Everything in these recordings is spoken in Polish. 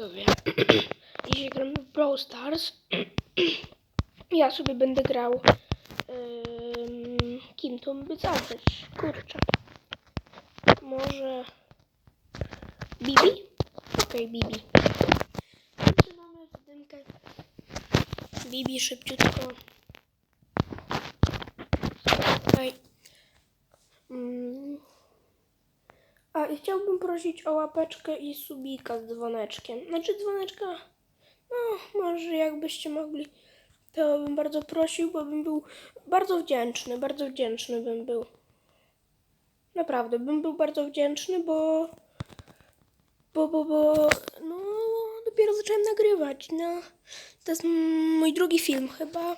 Widzowie, Dzisiaj gramy w Brawl Stars. Ja sobie będę grał. Kim to by zagrać? Kurczę. Może. Bibi? Okej, Bibi. Zaczynamy w dymkę. Bibi szybciutko. Okej. Mm. A i chciałbym prosić o łapeczkę i subika z dzwoneczkiem. Znaczy dzwoneczka, no może jakbyście mogli, to bym bardzo prosił, bo bym był bardzo wdzięczny, bardzo wdzięczny bym był. Naprawdę, bym był bardzo wdzięczny, bo, bo, bo, bo, no dopiero zacząłem nagrywać, no. To jest mój drugi film chyba.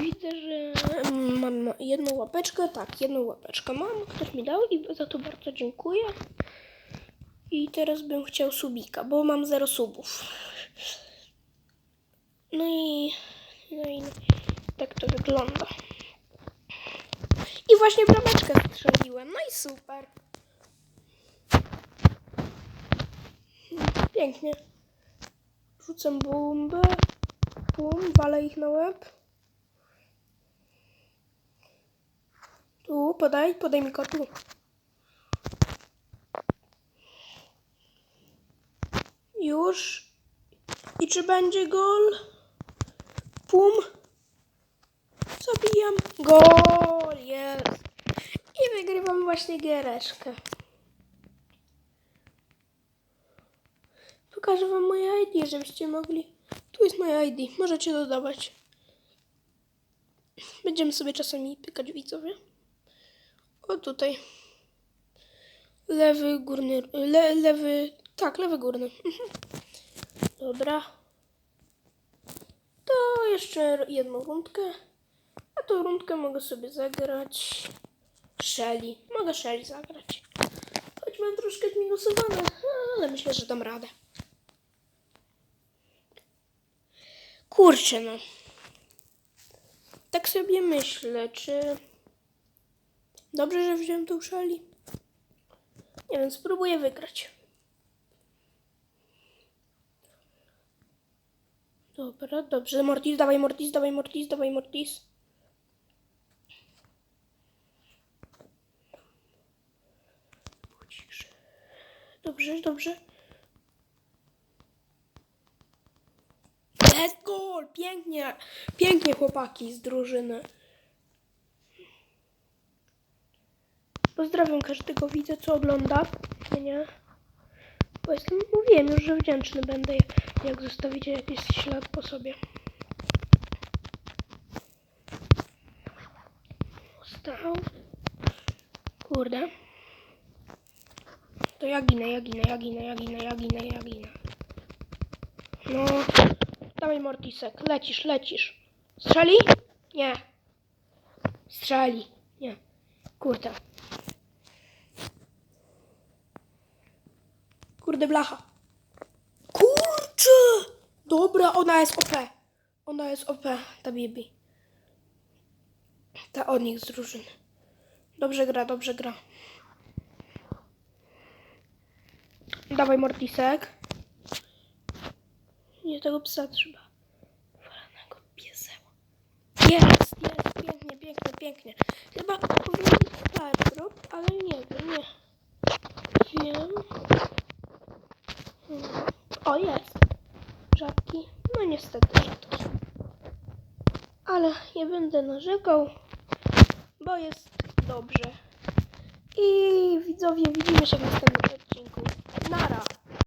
Widzę, że mam jedną łapeczkę. Tak, jedną łapeczkę mam. Ktoś mi dał i za to bardzo dziękuję. I teraz bym chciał subika, bo mam zero subów. No i, no i tak to wygląda. I właśnie brameczkę strzeliłem. No i super. Pięknie. Rzucam bombę. Bum, walę ich na łeb. Tu, podaj, podaj mi kotu. Już. I czy będzie gol? Pum. Zabijam. Gol, jest. I wygrywam właśnie giereszkę. Pokażę wam moje ID, żebyście mogli. Tu jest moje ID, możecie dodawać. Będziemy sobie czasami pykać widzowie. O tutaj. Lewy górny. Le, lewy. Tak, lewy górny. Dobra. To jeszcze jedną rundkę. A tą rundkę mogę sobie zagrać. Shelly. Mogę Shelly zagrać. Choć mam troszkę zminusowane, ale myślę, że dam radę. Kurczę no. Tak sobie myślę, czy... Dobrze, że wziąłem tą szali. Nie wiem, spróbuję wygrać. Dobra, dobrze. Mortis, dawaj Mortis, dawaj Mortis, dawaj Mortis. Dobrze, dobrze. Jest gol! Pięknie! Pięknie chłopaki z drużyny. Pozdrawiam każdego widza, co ogląda mnie. Bo jestem, mówiłem już, że wdzięczny będę, jak zostawicie jakiś ślad po sobie. Stał. Kurde. To ja ginę, ja ginę, ja ginę, ja ginę, ja ginę, ja ginę. No. Dawaj Mortisek, lecisz, lecisz. Strzeli? Nie. Strzeli. Nie. Kurde. Kurde blacha. Kurczę! Dobra, ona jest OP. Ona jest OP, ta Bibi. Ta od nich z drużyny. Dobrze gra, dobrze gra. Dawaj Mortisek. Nie tego psa trzeba. Walanego pieseła. Jest, jest, pięknie, pięknie, pięknie. Chyba powinien być ale nie. Wiem. O, jest. Rzadki. No niestety rzadki. Ale nie będę narzekał, bo jest dobrze. I widzowie, widzimy się w następnym odcinku. Nara!